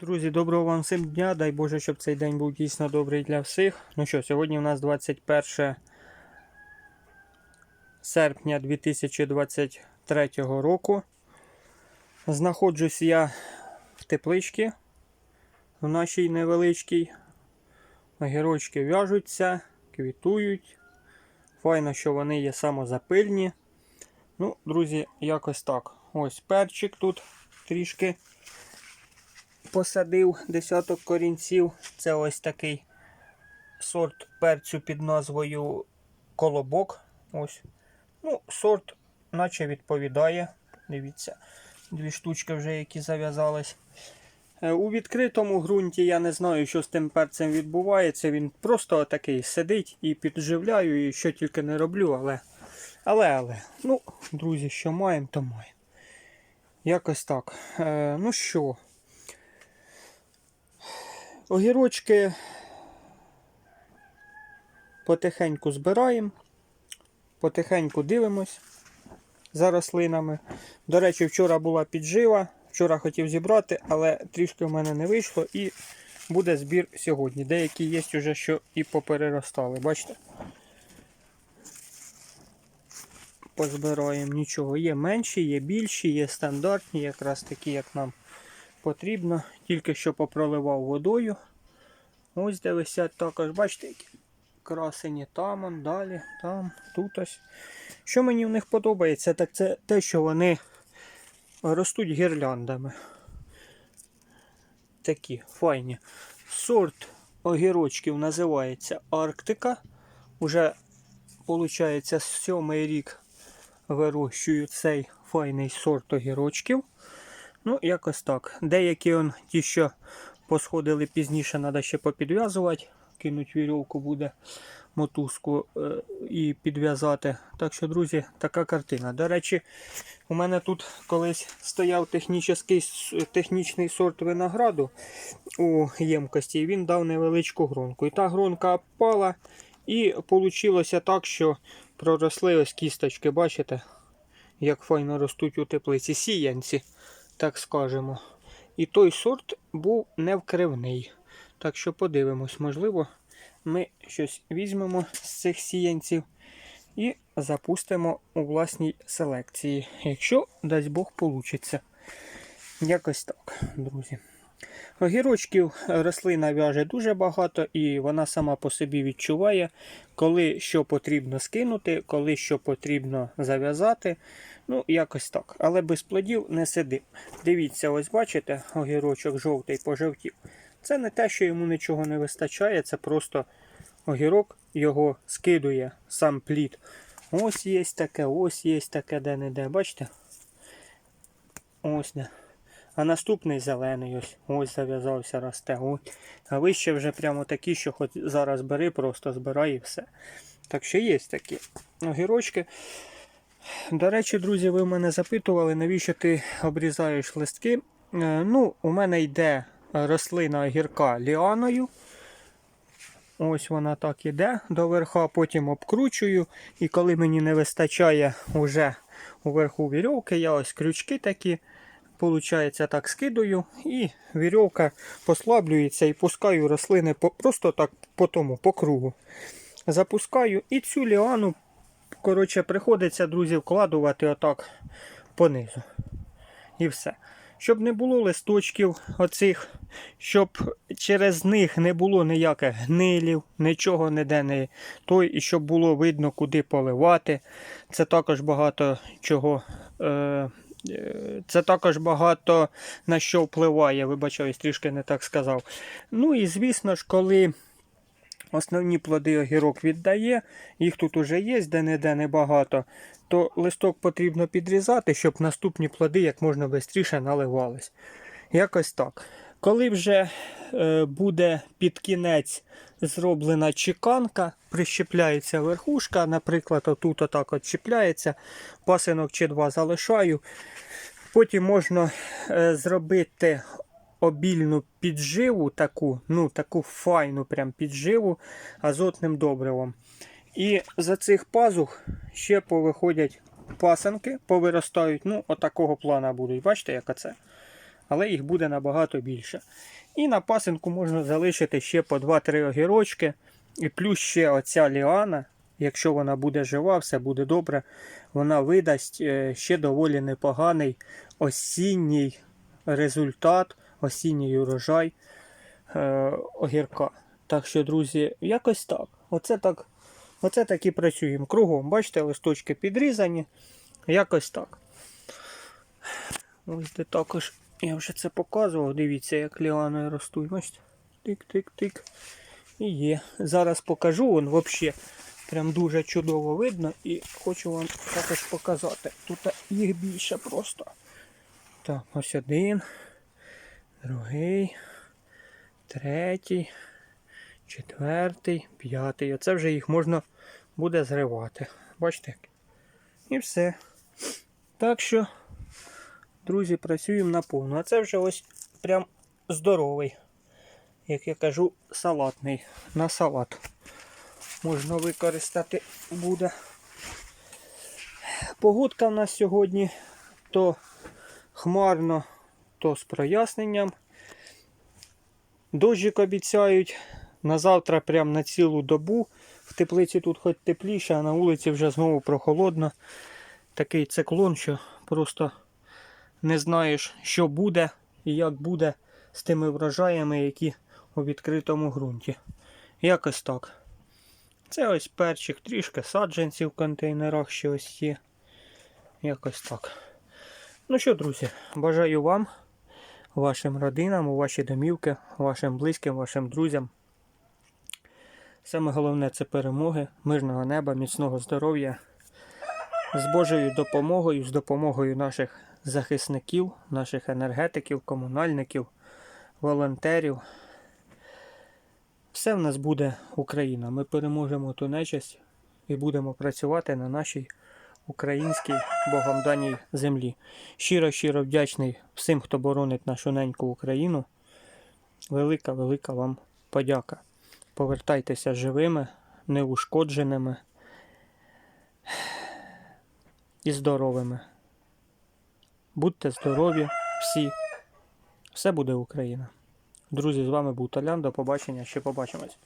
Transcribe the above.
Друзі, доброго вам всім дня. Дай Боже, щоб цей день був дійсно добрий для всіх. Ну що, сьогодні у нас 21 серпня 2023 року. Знаходжусь я в тепличці в нашій невеличкій. Огірочки в'яжуться, квітують. Файно, що вони є самозапильні. Ну, друзі, якось так. Ось перчик тут трішки посадив десяток корінців. Це ось такий сорт перцю під назвою Колобок. Ось. Ну, сорт, наче відповідає. Дивіться, дві штучки вже які зав'язались. Е, У відкритому ґрунті я не знаю, що з тим перцем відбувається. Він просто такий сидить і підживляю, і що тільки не роблю, але. Але, але, ну, друзі, що маємо, то маємо. Якось так. Е, ну що, Огірочки потихеньку збираємо, потихеньку дивимось за рослинами. До речі, вчора була піджива, вчора хотів зібрати, але трішки в мене не вийшло і буде збір сьогодні. Деякі є вже, що і попереростали, бачите? Позбираємо нічого. Є менші, є більші, є стандартні, якраз такі, як нам потрібно. Тільки що попроливав водою. Ось де висять також, бачите, які красені там, далі, там, тут ось. Що мені в них подобається, так це те, що вони ростуть гірляндами. Такі файні. Сорт огірочків називається Арктика. Уже, виходить, сьомий рік вирощую цей файний сорт огірочків. Ну, якось так. Деякі он, ті, що посходили пізніше, треба ще попідв'язувати. Кинуть вірьовку буде мотузку е, і підв'язати. Так що, друзі, така картина. До речі, у мене тут колись стояв технічний, сорт винограду у ємкості, і він дав невеличку гронку. І та гронка опала, і вийшло так, що проросли ось кісточки, бачите, як файно ростуть у теплиці сіянці так скажемо. І той сорт був невкривний. Так що подивимось, можливо, ми щось візьмемо з цих сіянців і запустимо у власній селекції. Якщо, дасть Бог, получиться. Якось так, друзі. Огірочків рослина в'яже дуже багато, і вона сама по собі відчуває, коли що потрібно скинути, коли що потрібно зав'язати. Ну, якось так. Але без плодів не сидим. Дивіться, ось бачите, огірочок жовтий пожовтів. Це не те, що йому нічого не вистачає, це просто огірок його скидує, сам плід. Ось є таке, ось є таке де-не-де. Бачите? Ось де. А наступний зелений ось ось зав'язався, росте. Ось. А вище вже прямо такі, що хоч зараз бери, просто збирай і все. Так що є такі огірочки. До речі, друзі, ви мене запитували, навіщо ти обрізаєш листки. Е, ну, У мене йде рослина огірка ліаною. Ось вона так іде до верха, потім обкручую. І коли мені не вистачає уже уверху вірьовки, я ось крючки такі. Получається, так скидаю, і вірьовка послаблюється і пускаю рослини по, просто так по тому, по кругу. Запускаю і цю ліану, коротше, приходиться, друзі, вкладувати отак понизу. І все. Щоб не було листочків оцих, щоб через них не було ніяких гнилів, нічого ніде не той, і щоб було видно, куди поливати. Це також багато чого. Е це також багато на що впливає, вибачаюсь, трішки не так сказав. Ну і звісно ж, коли основні плоди огірок віддає, їх тут уже є, де-не-де небагато, то листок потрібно підрізати, щоб наступні плоди як можна швидше наливались. Якось так. Коли вже е, буде під кінець зроблена чеканка, прищепляється верхушка, наприклад, отут отак от чіпляється, пасинок чи два залишаю. Потім можна е, зробити обільну підживу, таку ну таку файну прям підживу азотним добривом. І за цих пазух ще повиходять пасанки, повиростають. ну Отакого плана будуть. Бачите, яка це? Але їх буде набагато більше. І на пасинку можна залишити ще по 2-3 огірочки. І плюс ще оця ліана, якщо вона буде жива, все буде добре, вона видасть е, ще доволі непоганий осінній результат, осінній урожай е, огірка. Так що, друзі, якось так. Оце так. Оце так і працюємо. Кругом, бачите, листочки підрізані. Якось так. Ось де також я вже це показував. Дивіться, як ліани ростуть. Тик-тик-тик. І є. Зараз покажу, вон взагалі прям дуже чудово видно і хочу вам також показати. Тут їх більше просто. Так, ось один, другий, третій, четвертий, п'ятий. Оце вже їх можна буде зривати. Бачите? І все. Так що, друзі, працюємо на повну. А це вже ось прям здоровий. Як я кажу, салатний. На салат. Можна використати буде. Погодка в нас сьогодні то хмарно, то з проясненням. Дощик обіцяють. На завтра прям на цілу добу. В теплиці тут хоч тепліше, а на вулиці вже знову прохолодно. Такий циклон, що просто не знаєш, що буде і як буде з тими врожаями, які у відкритому ґрунті. Якось так. Це ось перчик, трішки саджанців в контейнерах ще ось є. Якось так. Ну що, друзі, бажаю вам, вашим родинам, у ваші домівки, вашим близьким, вашим друзям. Саме головне це перемоги, мирного неба, міцного здоров'я. З Божою допомогою, з допомогою наших захисників, наших енергетиків, комунальників, волонтерів. Все в нас буде Україна. Ми переможемо ту нечисть і будемо працювати на нашій українській Богом даній землі. Щиро, щиро вдячний всім, хто боронить нашу неньку Україну. Велика, велика вам подяка. Повертайтеся живими, неушкодженими і здоровими. Будьте здорові всі. Все буде Україна. Друзі, з вами був Талян. До побачення. Ще побачимось.